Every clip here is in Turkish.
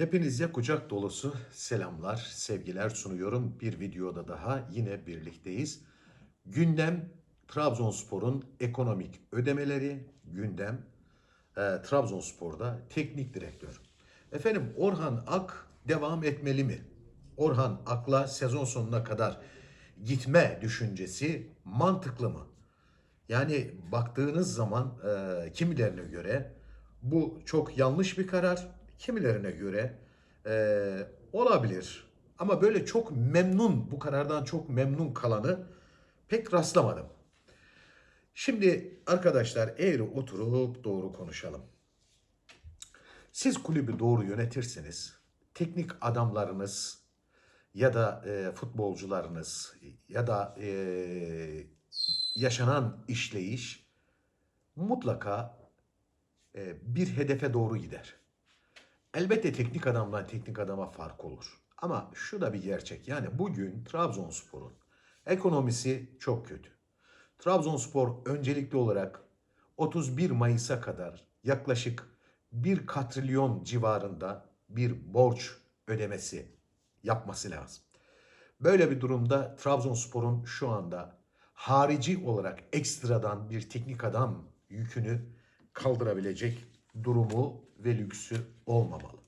Hepinize kucak dolusu selamlar, sevgiler sunuyorum. Bir videoda daha yine birlikteyiz. Gündem Trabzonspor'un ekonomik ödemeleri, gündem e, Trabzonspor'da teknik direktör. Efendim Orhan Ak devam etmeli mi? Orhan Ak'la sezon sonuna kadar gitme düşüncesi mantıklı mı? Yani baktığınız zaman e, kimilerine göre bu çok yanlış bir karar, kimilerine göre e, olabilir. Ama böyle çok memnun, bu karardan çok memnun kalanı pek rastlamadım. Şimdi arkadaşlar eğri oturup doğru konuşalım. Siz kulübü doğru yönetirseniz, teknik adamlarınız ya da e, futbolcularınız ya da e, yaşanan işleyiş mutlaka e, bir hedefe doğru gider. Elbette teknik adamdan teknik adama fark olur. Ama şu da bir gerçek. Yani bugün Trabzonspor'un ekonomisi çok kötü. Trabzonspor öncelikli olarak 31 Mayıs'a kadar yaklaşık 1 katrilyon civarında bir borç ödemesi yapması lazım. Böyle bir durumda Trabzonspor'un şu anda harici olarak ekstradan bir teknik adam yükünü kaldırabilecek durumu ve lüksü olmamalı.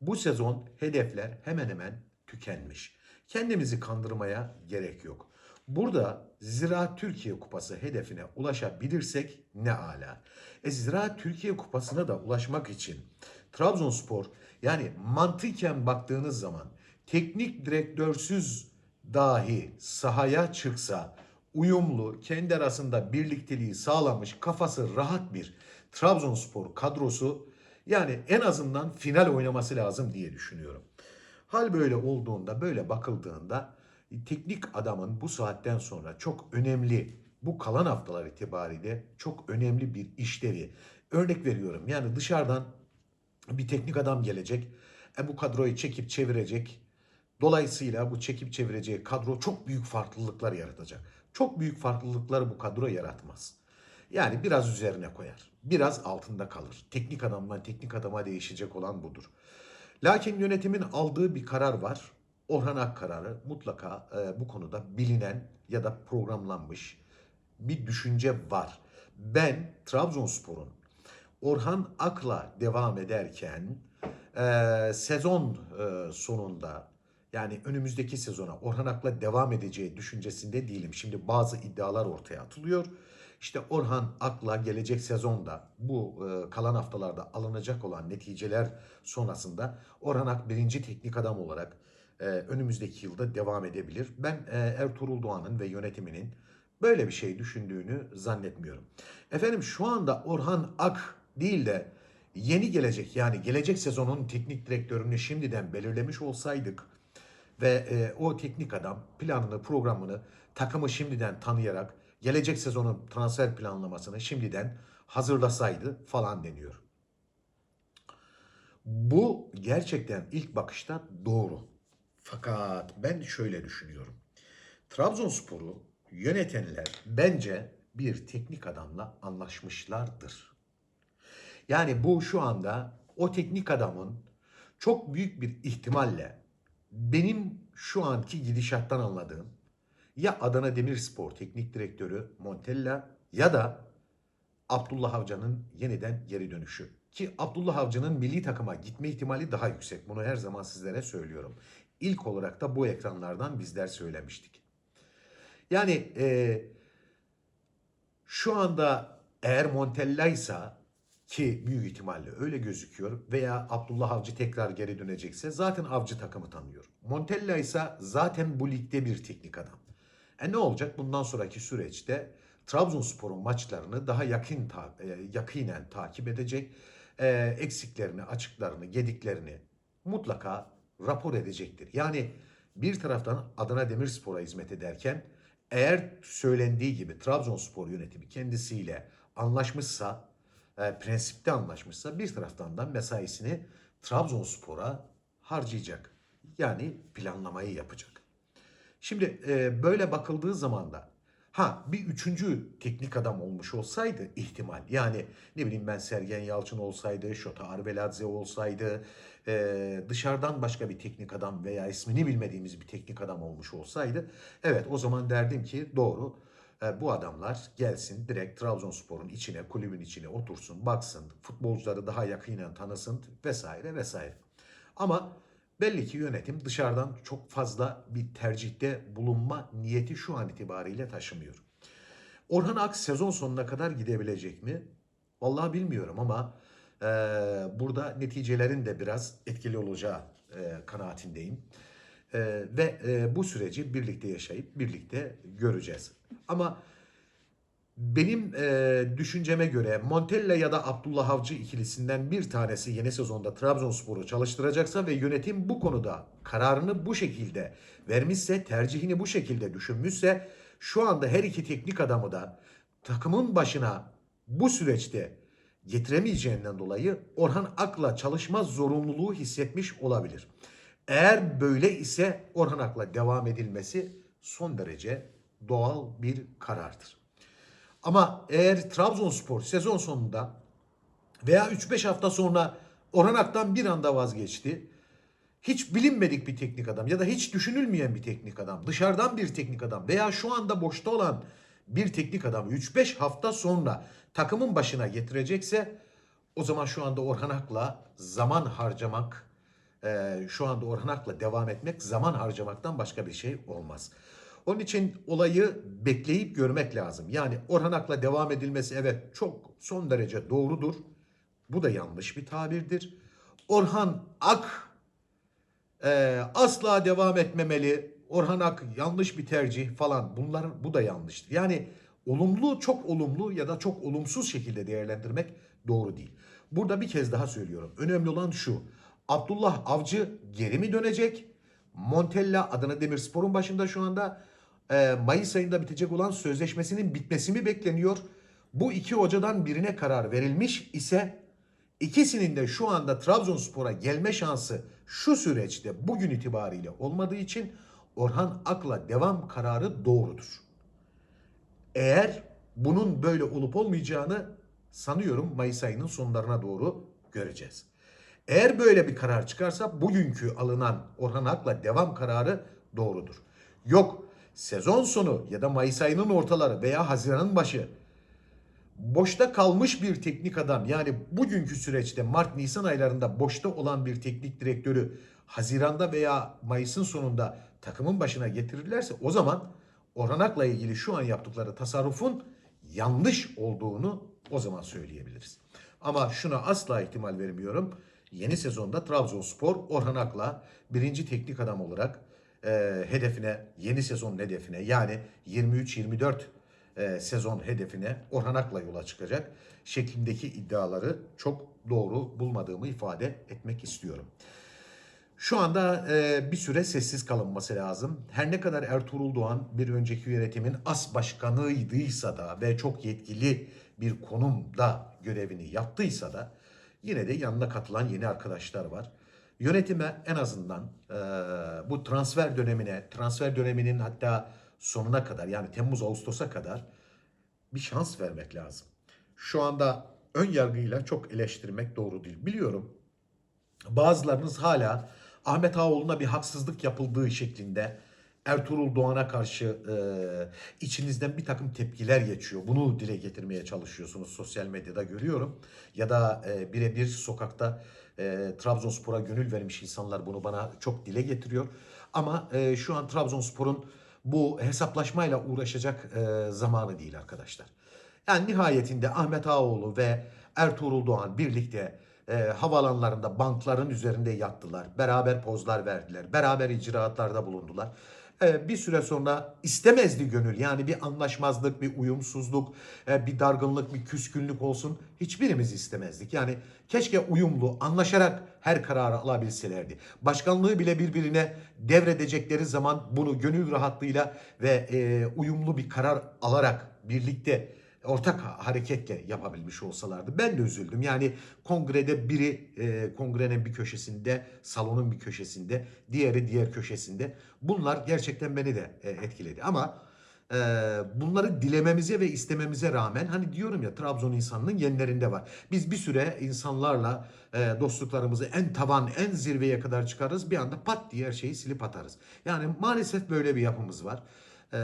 Bu sezon hedefler hemen hemen tükenmiş. Kendimizi kandırmaya gerek yok. Burada Ziraat Türkiye Kupası hedefine ulaşabilirsek ne ala. E Ziraat Türkiye Kupası'na da ulaşmak için Trabzonspor yani mantıken baktığınız zaman teknik direktörsüz dahi sahaya çıksa uyumlu, kendi arasında birlikteliği sağlamış, kafası rahat bir Trabzonspor kadrosu yani en azından final oynaması lazım diye düşünüyorum. Hal böyle olduğunda, böyle bakıldığında teknik adamın bu saatten sonra çok önemli, bu kalan haftalar itibariyle çok önemli bir işlevi. Örnek veriyorum yani dışarıdan bir teknik adam gelecek, e, bu kadroyu çekip çevirecek. Dolayısıyla bu çekip çevireceği kadro çok büyük farklılıklar yaratacak. Çok büyük farklılıkları bu kadro yaratmaz. Yani biraz üzerine koyar. Biraz altında kalır. Teknik adamdan teknik adama değişecek olan budur. Lakin yönetimin aldığı bir karar var. Orhan Ak kararı mutlaka e, bu konuda bilinen ya da programlanmış bir düşünce var. Ben Trabzonspor'un Orhan Ak'la devam ederken e, sezon e, sonunda yani önümüzdeki sezona Orhan Ak'la devam edeceği düşüncesinde değilim. Şimdi bazı iddialar ortaya atılıyor. İşte Orhan Ak'la gelecek sezonda bu e, kalan haftalarda alınacak olan neticeler sonrasında Orhan Ak birinci teknik adam olarak e, önümüzdeki yılda devam edebilir. Ben e, Ertuğrul Doğan'ın ve yönetiminin böyle bir şey düşündüğünü zannetmiyorum. Efendim şu anda Orhan Ak değil de yeni gelecek yani gelecek sezonun teknik direktörünü şimdiden belirlemiş olsaydık ve e, o teknik adam planını, programını takımı şimdiden tanıyarak gelecek sezonun transfer planlamasını şimdiden hazırlasaydı falan deniyor. Bu gerçekten ilk bakışta doğru. Fakat ben şöyle düşünüyorum. Trabzonspor'u yönetenler bence bir teknik adamla anlaşmışlardır. Yani bu şu anda o teknik adamın çok büyük bir ihtimalle benim şu anki gidişattan anladığım ya Adana Demirspor teknik direktörü Montella ya da Abdullah Avcı'nın yeniden geri dönüşü. Ki Abdullah Avcı'nın milli takıma gitme ihtimali daha yüksek. Bunu her zaman sizlere söylüyorum. İlk olarak da bu ekranlardan bizler söylemiştik. Yani e, şu anda eğer Montella ise ki büyük ihtimalle öyle gözüküyor veya Abdullah Avcı tekrar geri dönecekse zaten Avcı takımı tanıyor. Montella ise zaten bu ligde bir teknik adam. E ne olacak bundan sonraki süreçte Trabzonspor'un maçlarını daha yakın ta, e, yakinen takip edecek. E, eksiklerini, açıklarını, gediklerini mutlaka rapor edecektir. Yani bir taraftan Adana Demirspor'a hizmet ederken eğer söylendiği gibi Trabzonspor yönetimi kendisiyle anlaşmışsa, e, prensipte anlaşmışsa bir taraftan da mesaisini Trabzonspor'a harcayacak. Yani planlamayı yapacak. Şimdi e, böyle bakıldığı zaman da Ha bir üçüncü teknik adam olmuş olsaydı ihtimal. Yani ne bileyim ben Sergen Yalçın olsaydı, Şota Arveladze olsaydı, e, dışarıdan başka bir teknik adam veya ismini bilmediğimiz bir teknik adam olmuş olsaydı. Evet o zaman derdim ki doğru e, bu adamlar gelsin direkt Trabzonspor'un içine, kulübün içine otursun, baksın, futbolcuları daha yakinen tanısın vesaire vesaire. Ama belli ki yönetim dışarıdan çok fazla bir tercihte bulunma niyeti şu an itibariyle taşımıyor. Orhan Ak sezon sonuna kadar gidebilecek mi? Vallahi bilmiyorum ama e, burada neticelerin de biraz etkili olacağı e, kanaatindeyim. E, ve e, bu süreci birlikte yaşayıp birlikte göreceğiz. Ama benim e, düşünceme göre Montella ya da Abdullah Avcı ikilisinden bir tanesi yeni sezonda Trabzonspor'u çalıştıracaksa ve yönetim bu konuda kararını bu şekilde vermişse, tercihini bu şekilde düşünmüşse şu anda her iki teknik adamı da takımın başına bu süreçte getiremeyeceğinden dolayı Orhan Ak'la çalışma zorunluluğu hissetmiş olabilir. Eğer böyle ise Orhan Ak'la devam edilmesi son derece doğal bir karardır. Ama eğer Trabzonspor sezon sonunda veya 3-5 hafta sonra Orhan Ak'tan bir anda vazgeçti. Hiç bilinmedik bir teknik adam ya da hiç düşünülmeyen bir teknik adam, dışarıdan bir teknik adam veya şu anda boşta olan bir teknik adam 3-5 hafta sonra takımın başına getirecekse o zaman şu anda Orhan Ak'la zaman harcamak, şu anda Orhan Ak'la devam etmek zaman harcamaktan başka bir şey olmaz. Onun için olayı bekleyip görmek lazım. Yani Orhan Ak'la devam edilmesi evet çok son derece doğrudur. Bu da yanlış bir tabirdir. Orhan Ak e, asla devam etmemeli. Orhan Ak yanlış bir tercih falan. Bunlar bu da yanlıştır. Yani olumlu, çok olumlu ya da çok olumsuz şekilde değerlendirmek doğru değil. Burada bir kez daha söylüyorum. Önemli olan şu. Abdullah Avcı geri mi dönecek? Montella Adana Demirspor'un başında şu anda e, Mayıs ayında bitecek olan sözleşmesinin bitmesi mi bekleniyor? Bu iki hocadan birine karar verilmiş ise ikisinin de şu anda Trabzonspor'a gelme şansı şu süreçte bugün itibariyle olmadığı için Orhan Ak'la devam kararı doğrudur. Eğer bunun böyle olup olmayacağını sanıyorum Mayıs ayının sonlarına doğru göreceğiz. Eğer böyle bir karar çıkarsa bugünkü alınan Orhan Ak'la devam kararı doğrudur. Yok sezon sonu ya da Mayıs ayının ortaları veya Haziran'ın başı boşta kalmış bir teknik adam yani bugünkü süreçte Mart-Nisan aylarında boşta olan bir teknik direktörü Haziran'da veya Mayıs'ın sonunda takımın başına getirirlerse o zaman Orhan Ak'la ilgili şu an yaptıkları tasarrufun yanlış olduğunu o zaman söyleyebiliriz. Ama şuna asla ihtimal vermiyorum. Yeni sezonda Trabzonspor Orhan Ak'la birinci teknik adam olarak e, hedefine, yeni sezon hedefine yani 23-24 e, sezon hedefine Orhan Ak'la yola çıkacak şeklindeki iddiaları çok doğru bulmadığımı ifade etmek istiyorum. Şu anda e, bir süre sessiz kalınması lazım. Her ne kadar Ertuğrul Doğan bir önceki yönetimin as başkanıydıysa da ve çok yetkili bir konumda görevini yaptıysa da yine de yanına katılan yeni arkadaşlar var. Yönetime en azından e, bu transfer dönemine, transfer döneminin hatta sonuna kadar yani Temmuz-Ağustos'a kadar bir şans vermek lazım. Şu anda ön yargıyla çok eleştirmek doğru değil. Biliyorum bazılarınız hala Ahmet Ağaoğlu'na bir haksızlık yapıldığı şeklinde Ertuğrul Doğan'a karşı e, içinizden bir takım tepkiler geçiyor. Bunu dile getirmeye çalışıyorsunuz sosyal medyada görüyorum. Ya da e, birebir sokakta e, Trabzonspor'a gönül vermiş insanlar bunu bana çok dile getiriyor. Ama e, şu an Trabzonspor'un bu hesaplaşmayla uğraşacak e, zamanı değil arkadaşlar. Yani nihayetinde Ahmet Ağaoğlu ve Ertuğrul Doğan birlikte e, havaalanlarında bankların üzerinde yattılar. Beraber pozlar verdiler. Beraber icraatlarda bulundular. E, bir süre sonra istemezdi gönül. Yani bir anlaşmazlık, bir uyumsuzluk, e, bir dargınlık, bir küskünlük olsun. Hiçbirimiz istemezdik. Yani keşke uyumlu, anlaşarak her kararı alabilselerdi. Başkanlığı bile birbirine devredecekleri zaman bunu gönül rahatlığıyla ve e, uyumlu bir karar alarak birlikte ortak hareketle yapabilmiş olsalardı. Ben de üzüldüm. Yani kongrede biri e, kongrenin bir köşesinde, salonun bir köşesinde, diğeri diğer köşesinde. Bunlar gerçekten beni de e, etkiledi. Ama e, bunları dilememize ve istememize rağmen hani diyorum ya Trabzon insanının genlerinde var. Biz bir süre insanlarla e, dostluklarımızı en tavan, en zirveye kadar çıkarırız. Bir anda pat diye her şeyi silip atarız. Yani maalesef böyle bir yapımız var. Eee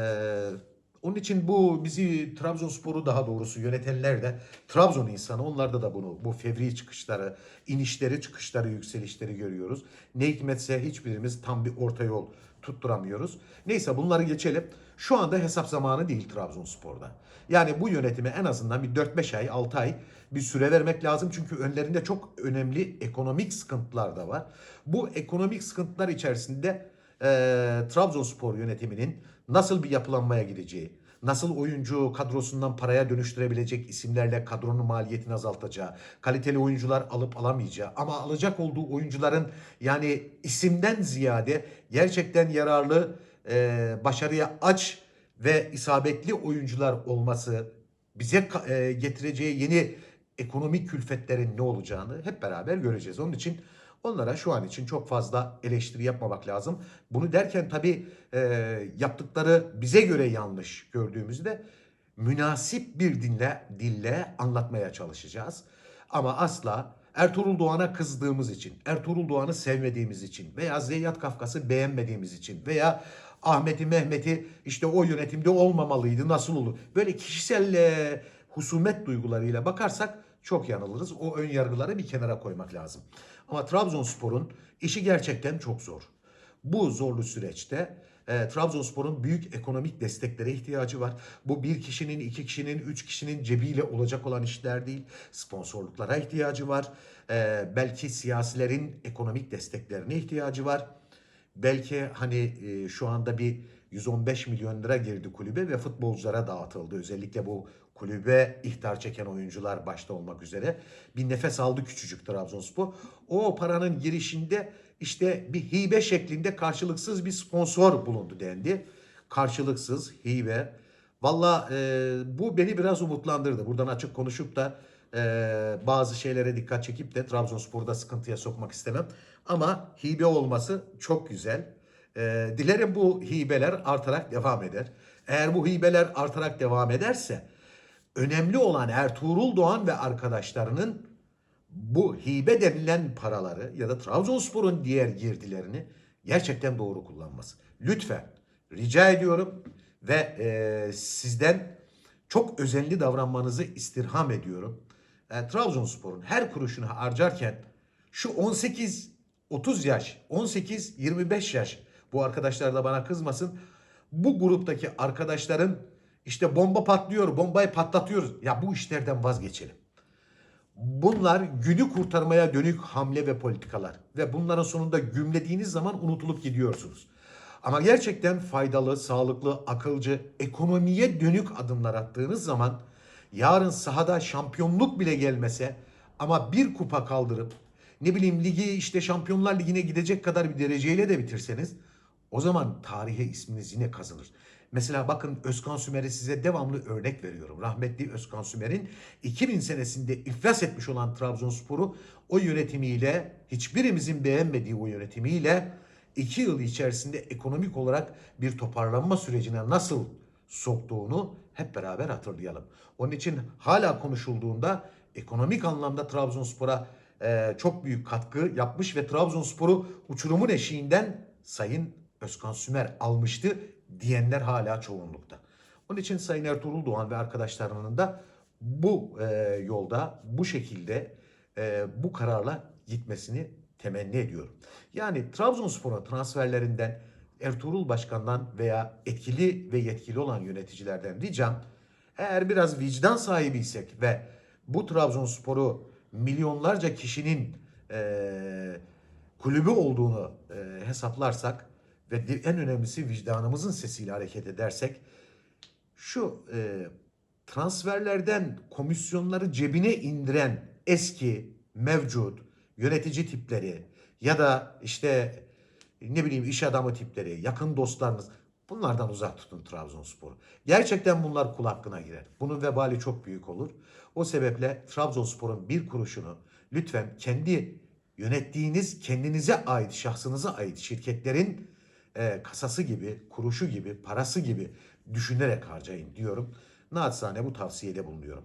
onun için bu bizi Trabzonspor'u daha doğrusu yönetenler de Trabzon insanı onlarda da bunu bu fevri çıkışları, inişleri, çıkışları, yükselişleri görüyoruz. Ne hikmetse hiçbirimiz tam bir orta yol tutturamıyoruz. Neyse bunları geçelim. Şu anda hesap zamanı değil Trabzonspor'da. Yani bu yönetime en azından bir 4-5 ay, 6 ay bir süre vermek lazım. Çünkü önlerinde çok önemli ekonomik sıkıntılar da var. Bu ekonomik sıkıntılar içerisinde e, Trabzonspor yönetiminin nasıl bir yapılanmaya gideceği, nasıl oyuncu kadrosundan paraya dönüştürebilecek isimlerle kadronun maliyetini azaltacağı, kaliteli oyuncular alıp alamayacağı ama alacak olduğu oyuncuların yani isimden ziyade gerçekten yararlı, e, başarıya aç ve isabetli oyuncular olması bize e, getireceği yeni ekonomik külfetlerin ne olacağını hep beraber göreceğiz. Onun için onlara şu an için çok fazla eleştiri yapmamak lazım. Bunu derken tabii e, yaptıkları bize göre yanlış gördüğümüzde münasip bir dinle, dille anlatmaya çalışacağız. Ama asla Ertuğrul Doğan'a kızdığımız için, Ertuğrul Doğan'ı sevmediğimiz için veya Zeyyat Kafkas'ı beğenmediğimiz için veya Ahmet'i Mehmet'i işte o yönetimde olmamalıydı nasıl olur? Böyle kişisel husumet duygularıyla bakarsak çok yanılırız. O ön yargıları bir kenara koymak lazım. Ama Trabzonspor'un işi gerçekten çok zor. Bu zorlu süreçte e, Trabzonspor'un büyük ekonomik desteklere ihtiyacı var. Bu bir kişinin, iki kişinin, üç kişinin cebiyle olacak olan işler değil. Sponsorluklara ihtiyacı var. E, belki siyasilerin ekonomik desteklerine ihtiyacı var. Belki hani e, şu anda bir 115 milyon lira girdi kulübe ve futbolculara dağıtıldı. Özellikle bu kulübe ihtar çeken oyuncular başta olmak üzere bir nefes aldı küçücük Trabzonspor. O paranın girişinde işte bir hibe şeklinde karşılıksız bir sponsor bulundu dendi. Karşılıksız hibe. Valla e, bu beni biraz umutlandırdı. Buradan açık konuşup da e, bazı şeylere dikkat çekip de Trabzonspor'da sıkıntıya sokmak istemem. Ama hibe olması çok güzel. E, dilerim bu hibeler artarak devam eder. Eğer bu hibeler artarak devam ederse önemli olan Ertuğrul Doğan ve arkadaşlarının bu hibe denilen paraları ya da Trabzonspor'un diğer girdilerini gerçekten doğru kullanması. Lütfen rica ediyorum ve e, sizden çok özenli davranmanızı istirham ediyorum. E, Trabzonspor'un her kuruşunu harcarken şu 18 30 yaş, 18 25 yaş bu arkadaşlar da bana kızmasın. Bu gruptaki arkadaşların işte bomba patlıyor, bombayı patlatıyoruz. Ya bu işlerden vazgeçelim. Bunlar günü kurtarmaya dönük hamle ve politikalar. Ve bunların sonunda gümlediğiniz zaman unutulup gidiyorsunuz. Ama gerçekten faydalı, sağlıklı, akılcı, ekonomiye dönük adımlar attığınız zaman yarın sahada şampiyonluk bile gelmese ama bir kupa kaldırıp ne bileyim ligi işte Şampiyonlar Ligi'ne gidecek kadar bir dereceyle de bitirseniz o zaman tarihe isminiz yine kazınır. Mesela bakın Özkan Sümer'i size devamlı örnek veriyorum. Rahmetli Özkan Sümer'in 2000 senesinde iflas etmiş olan Trabzonspor'u o yönetimiyle hiçbirimizin beğenmediği o yönetimiyle 2 yıl içerisinde ekonomik olarak bir toparlanma sürecine nasıl soktuğunu hep beraber hatırlayalım. Onun için hala konuşulduğunda ekonomik anlamda Trabzonspor'a e, çok büyük katkı yapmış ve Trabzonspor'u uçurumun eşiğinden Sayın Özkan Sümer almıştı diyenler hala çoğunlukta. Onun için Sayın Ertuğrul Doğan ve arkadaşlarının da bu e, yolda bu şekilde e, bu kararla gitmesini temenni ediyorum. Yani Trabzonspor'un transferlerinden Ertuğrul Başkan'dan veya etkili ve yetkili olan yöneticilerden ricam eğer biraz vicdan sahibiysek ve bu Trabzonspor'u milyonlarca kişinin e, kulübü olduğunu e, hesaplarsak ve en önemlisi vicdanımızın sesiyle hareket edersek şu e, transferlerden komisyonları cebine indiren eski mevcut yönetici tipleri ya da işte ne bileyim iş adamı tipleri, yakın dostlarınız bunlardan uzak tutun Trabzonspor'u. Gerçekten bunlar kul hakkına girer. Bunun vebali çok büyük olur. O sebeple Trabzonspor'un bir kuruşunu lütfen kendi yönettiğiniz kendinize ait, şahsınıza ait şirketlerin e, kasası gibi, kuruşu gibi, parası gibi düşünerek harcayın diyorum. Naçizane bu tavsiyede bulunuyorum.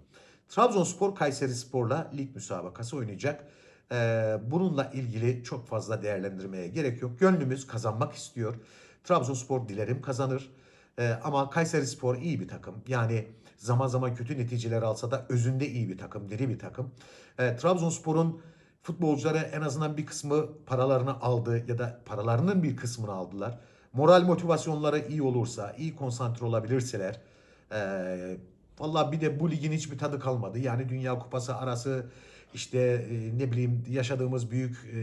Trabzonspor Kayseri Spor'la lig müsabakası oynayacak. Ee, bununla ilgili çok fazla değerlendirmeye gerek yok. Gönlümüz kazanmak istiyor. Trabzonspor dilerim kazanır. Ee, ama Kayseri Spor iyi bir takım. Yani zaman zaman kötü neticeler alsa da özünde iyi bir takım, diri bir takım. Ee, Trabzonspor'un futbolcuları en azından bir kısmı paralarını aldı ya da paralarının bir kısmını aldılar. Moral motivasyonları iyi olursa, iyi konsantre olabilirseler, ee, Valla bir de bu ligin hiçbir tadı kalmadı. Yani Dünya Kupası arası işte e, ne bileyim yaşadığımız büyük e,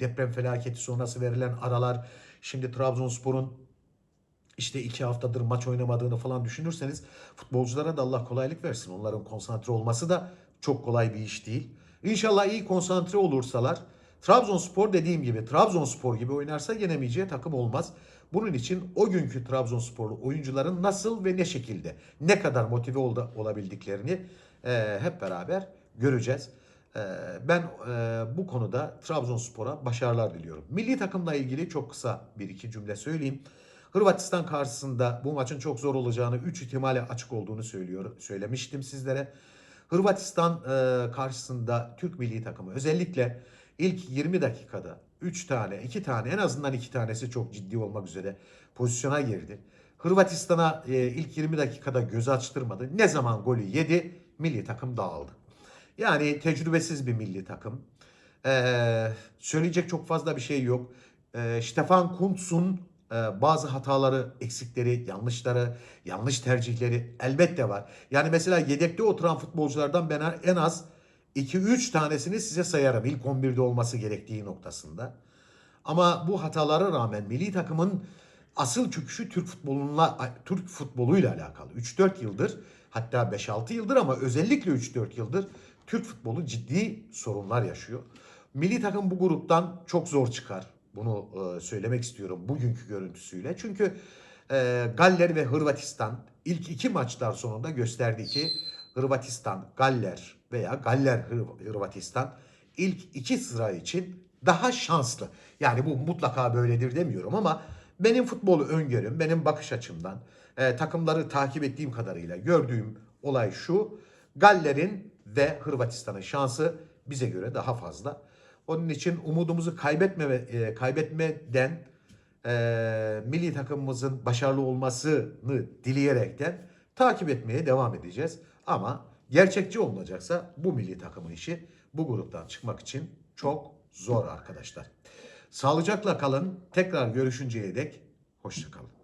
deprem felaketi sonrası verilen aralar. Şimdi Trabzonspor'un işte iki haftadır maç oynamadığını falan düşünürseniz futbolculara da Allah kolaylık versin. Onların konsantre olması da çok kolay bir iş değil. İnşallah iyi konsantre olursalar Trabzonspor dediğim gibi Trabzonspor gibi oynarsa yenemeyeceği takım olmaz. Bunun için o günkü Trabzonsporlu oyuncuların nasıl ve ne şekilde ne kadar motive ol- olabildiklerini e, hep beraber göreceğiz. E, ben e, bu konuda Trabzonspor'a başarılar diliyorum. Milli takımla ilgili çok kısa bir iki cümle söyleyeyim. Hırvatistan karşısında bu maçın çok zor olacağını, 3 ihtimale açık olduğunu söylüyor, söylemiştim sizlere. Hırvatistan e, karşısında Türk milli takımı özellikle ilk 20 dakikada 3 tane, 2 tane en azından 2 tanesi çok ciddi olmak üzere pozisyona girdi. Hırvatistan'a e, ilk 20 dakikada göz açtırmadı. Ne zaman golü yedi milli takım dağıldı. Yani tecrübesiz bir milli takım. Ee, söyleyecek çok fazla bir şey yok. Ee, Stefan Kuntz'un bazı hataları, eksikleri, yanlışları, yanlış tercihleri elbette var. Yani mesela yedekte oturan futbolculardan ben en az 2-3 tanesini size sayarım ilk 11'de olması gerektiği noktasında. Ama bu hatalara rağmen milli takımın asıl çöküşü Türk futbolunla Türk futboluyla alakalı. 3-4 yıldır hatta 5-6 yıldır ama özellikle 3-4 yıldır Türk futbolu ciddi sorunlar yaşıyor. Milli takım bu gruptan çok zor çıkar. Bunu e, söylemek istiyorum bugünkü görüntüsüyle. Çünkü e, Galler ve Hırvatistan ilk iki maçlar sonunda gösterdi ki Hırvatistan, Galler veya Galler Hır- Hırvatistan ilk iki sıra için daha şanslı. Yani bu mutlaka böyledir demiyorum ama benim futbolu öngörüm, benim bakış açımdan e, takımları takip ettiğim kadarıyla gördüğüm olay şu. Galler'in ve Hırvatistan'ın şansı bize göre daha fazla. Onun için umudumuzu kaybetme e, kaybetmeden e, milli takımımızın başarılı olmasını dileyerekten takip etmeye devam edeceğiz. Ama gerçekçi olunacaksa bu milli takımın işi bu gruptan çıkmak için çok zor arkadaşlar. Sağlıcakla kalın. Tekrar görüşünceye dek hoşçakalın.